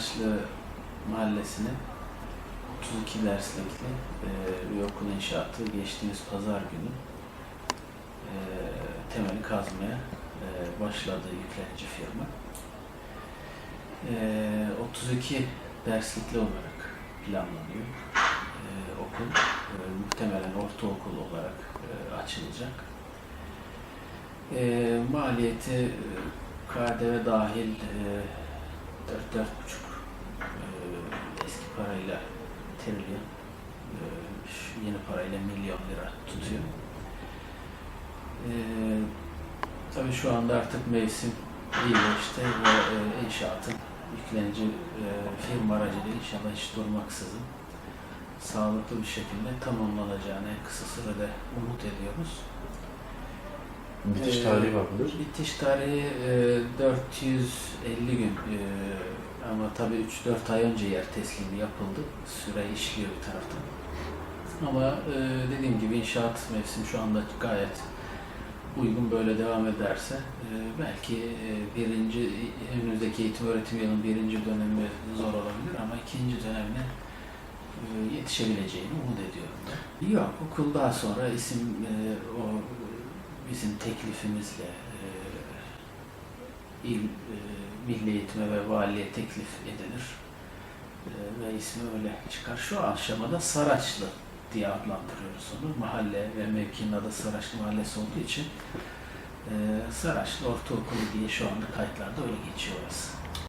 Taşlı Mahallesi'nin 32 derslikli e, bir okul inşaatı geçtiğimiz pazar günü e, temeli kazmaya e, başladı yüklenici firma. 32 derslikli olarak planlanıyor okul. Muhtemelen ortaokul olarak açılacak. Maliyeti KDV dahil 4-4,5 trilyon e, şu yeni parayla milyon lira tutuyor. E, tabii şu anda artık mevsim iyileşti ve e, inşaatın yüklenici e, firma aracılığıyla inşallah hiç durmaksızın sağlıklı bir şekilde tamamlanacağını en kısa sürede umut ediyoruz. Bitiş Ee, tarihi var mıdır? Bitiş tarihi e, 450 gün e, ama tabii 3-4 ay önce yer teslimi yapıldı. Süre işliyor bir taraftan. Ama e, dediğim gibi inşaat mevsimi şu anda gayet uygun böyle devam ederse e, belki e, birinci önümüzdeki eğitim öğretim yılının birinci dönemi zor olabilir ama ikinci dönemine e, yetişebileceğini umut ediyorum da. Yok okul daha sonra isim e, o bizim teklifimizle e, il e, milli eğitime ve valiye teklif edilir E, ve ismi öyle çıkar. Şu aşamada Saraçlı diye adlandırıyoruz onu. Mahalle ve mevkinin adı Saraçlı Mahallesi olduğu için e, Saraçlı Ortaokulu diye şu anda kayıtlarda öyle geçiyor orası.